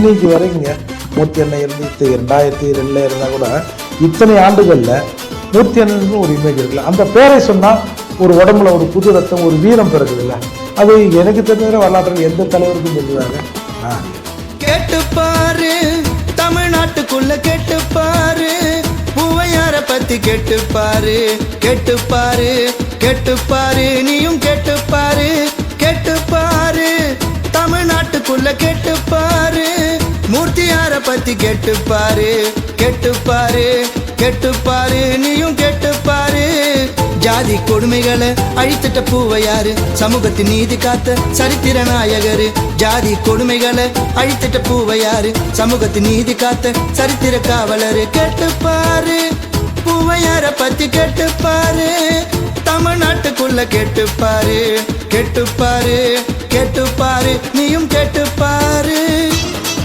இன்னைக்கு வரைக்குங்க. நூற்றி அண்ணன் இருந்து ரெண்டாயிரத்தி ரெண்டில் இருந்தா கூட இத்தனை ஆண்டுகள்ல நூற்றி அண்ணனுக்கு ஒரு இமேஜ் இருக்குல்ல. அந்த பேரை சொன்னா ஒரு உடம்புல ஒரு புது ரத்தம் ஒரு வீரம் பிறகுதுல்ல அது எனக்கு தெரிஞ்ச வரலாற்றில் எந்த தலைவருக்கும் தெரிஞ்சதாங்க கேட்டுப்பாரு தமிழ்நாட்டுக்குள்ள கேட்டுப்பாரு பூவையார பத்தி கேட்டுப்பாரு கேட்டுப்பாரு கேட்டுப்பாரு நீயும் தமிழ்நாட்டுக்குள்ள கேட்டுப்பாரு. மூர்த்தியார பத்தி கேட்டுப்பாரு. கேட்டுப்பாரு கேட்டுப்பாரு நீயும் கேட்டுப்பாரு. ஜாதி கொடுமைகளை அழித்திட்ட பூவையாரு சமூகத்தின் நீதி காத்த சரித்திர நாயகரு. ஜாதி கொடுமைகளை அழித்திட்ட பூவையாரு சமூகத்தின் நீதி காத்த சரித்திர காவலரு. கேட்டுப்பாரு பூவையார பத்தி கேட்டுப்பாரு? தமிழ்நாட்டுக்குள்ள கேட்டுப்பாரு கேட்டுப்பாரு கேட்டுப்பாரு. நீயும் கேட்டு